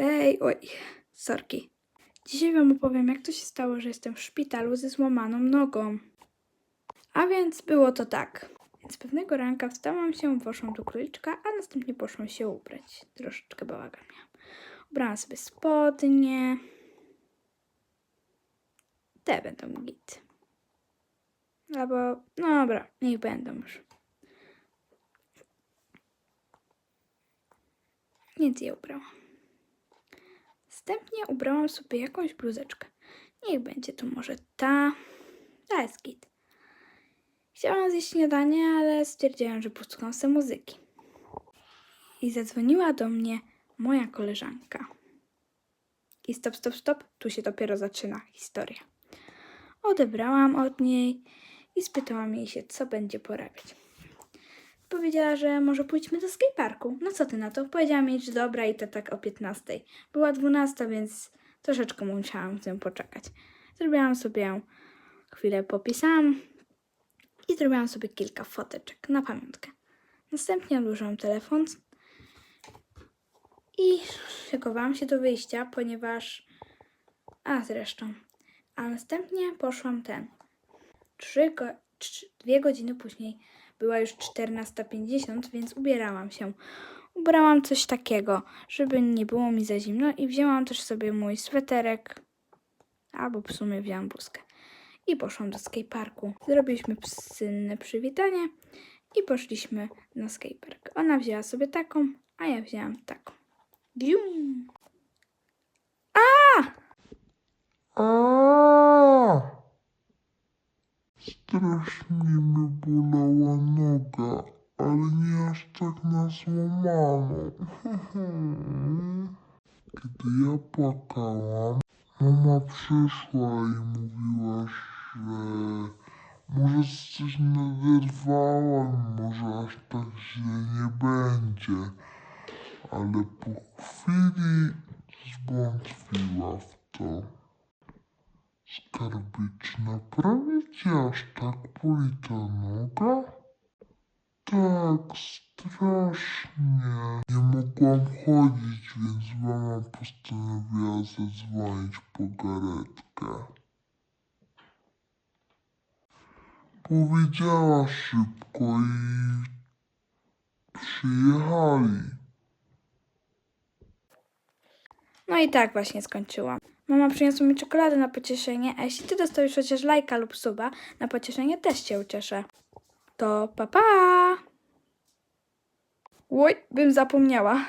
Hej, oj, sorki. Dzisiaj wam opowiem, jak to się stało, że jestem w szpitalu ze złamaną nogą. A więc było to tak. Więc pewnego ranka wstałam się, poszłam do króliczka, a następnie poszłam się ubrać. Troszeczkę bałagan miałam. Ubrałam sobie spodnie. Te będą git. Albo, no dobra, niech będą już. Więc je ubrałam. Następnie ubrałam sobie jakąś bluzeczkę. Niech będzie to może ta. Ta jest git. Chciałam zjeść śniadanie, ale stwierdziłam, że posłucham sobie muzyki. I zadzwoniła do mnie moja koleżanka. I stop, stop, stop, tu się dopiero zaczyna historia. Odebrałam od niej i spytałam jej się, co będzie porabiać. Powiedziała, że może pójdźmy do skateparku. No co ty na to? Powiedziała mi, że dobra i to tak o 15. Była 12, więc troszeczkę musiałam z nią poczekać. Zrobiłam sobie chwilę popisałam i zrobiłam sobie kilka foteczek na pamiątkę. Następnie odłożyłam telefon i szykowałam się do wyjścia, ponieważ... A zresztą. A następnie poszłam ten. Trzy dwie godziny później była już 14.50, więc ubierałam się. Ubrałam coś takiego, żeby nie było mi za zimno i wzięłam też sobie mój sweterek, albo w sumie wzięłam bluzkę. I poszłam do skateparku. Zrobiliśmy psynne przywitanie i poszliśmy na skatepark. Ona wzięła sobie taką, a ja wzięłam taką. Gium. A! Strasznie mi bolała noga, ale nie aż tak na złamaną. Kiedy ja płakałam, mama przyszła i mówiła, że może coś naderwałam, może aż tak źle nie będzie. Ale po chwili zwątpiła w to. Skarbie, czy naprawdę aż tak boli noga? Tak, strasznie. Nie mogłam chodzić, więc mama postanowiła zadzwonić po karetkę. Powiedziała szybko i przyjechali. No i tak właśnie skończyłam. Mama przyniosła mi czekoladę na pocieszenie, a jeśli ty dostajesz chociaż lajka lub suba, na pocieszenie też cię ucieszę. To pa pa! Oj, bym zapomniała.